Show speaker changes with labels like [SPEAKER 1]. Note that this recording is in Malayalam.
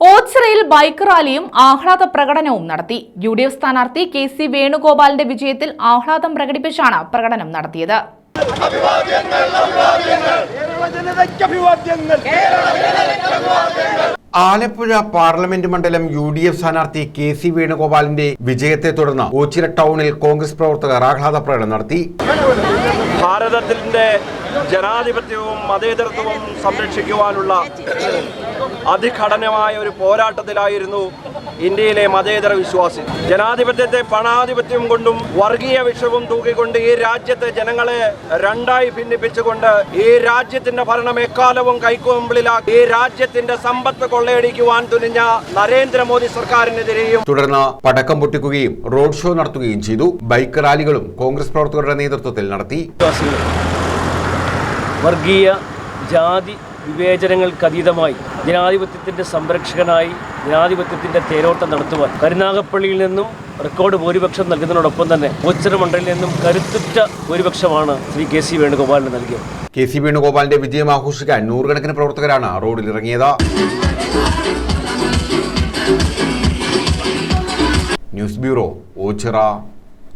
[SPEAKER 1] ഓച്ചിറയിൽ ബൈക്ക് റാലിയും ആഹ്ലാദ പ്രകടനവും നടത്തി. യു ഡി എഫ് സ്ഥാനാർത്ഥി കെ സി വേണുഗോപാലിന്റെ വിജയത്തിൽ ആഹ്ലാദം പ്രകടിപ്പിച്ചാണ് പ്രകടനം നടത്തിയത്.
[SPEAKER 2] കേരള ജനതയ്ക്ക് അഭിവാദ്യങ്ങൾ
[SPEAKER 3] ആലപ്പുഴ പാർലമെന്റ് മണ്ഡലം യു ഡി എഫ് സ്ഥാനാർത്ഥി കെ സി വേണുഗോപാലിന്റെ വിജയത്തെ തുടർന്ന് ഓച്ചിറ ടൗണിൽ കോൺഗ്രസ് പ്രവർത്തകർ ആഹ്ലാദ പ്രകടനം നടത്തി.
[SPEAKER 2] ഭാരതത്തിന്റെ ജനാധിപത്യവും മതേതരത്വവും സംരക്ഷിക്കുവാനുള്ള അതിഘടനമായ ഒരു പോരാട്ടത്തിലായിരുന്നു ഇന്ത്യയിലെ മതേതര വിശ്വാസി. ജനാധിപത്യത്തെ പണാധിപത്യം കൊണ്ടും വർഗീയ വിഷവും തൂക്കിക്കൊണ്ട് ഈ രാജ്യത്തെ ജനങ്ങളെ രണ്ടായി ഭിന്നിപ്പിച്ചുകൊണ്ട് ഈ രാജ്യത്തിന്റെ ഭരണം എക്കാലവും കൈക്കൊമ്പിളിലാക്കി ഈ രാജ്യത്തിന്റെ സമ്പത്ത് കൊള്ളയടിക്കുവാൻ തുനിഞ്ഞ നരേന്ദ്രമോദി സർക്കാരിനെതിരെയും
[SPEAKER 3] തുടർന്ന് പടക്കം പൊട്ടിക്കുകയും റോഡ് ഷോ നടത്തുകയും ചെയ്തു. ബൈക്ക് റാലികളും കോൺഗ്രസ് പ്രവർത്തകരുടെ നേതൃത്വത്തിൽ നടത്തി.
[SPEAKER 4] വർഗീയ ജാതി വിവേചനങ്ങൾക്കതീതമായി ജനാധിപത്യത്തിന്റെ സംരക്ഷകനായി ജനാധിപത്യത്തിന്റെ തേരോട്ടം നടത്തുവാൻ കരുനാഗപ്പള്ളിയിൽ നിന്നും റെക്കോർഡ് ഭൂരിപക്ഷം നൽകുന്നതിനോടൊപ്പം തന്നെ ഉച്ചര മണ്ഡലിൽ നിന്നും കരുത്തുറ്റ ഭൂരിപക്ഷമാണ് ശ്രീ കെ സി വേണുഗോപാലിന് നൽകിയത്.
[SPEAKER 3] കെ സി വേണുഗോപാലിന്റെ വിജയം ആഘോഷിക്കാൻ നൂറുകണക്കിന് പ്രവർത്തകരാണ് റോഡിൽ റോഡിലിറങ്ങിയത്. News bureau Ochira.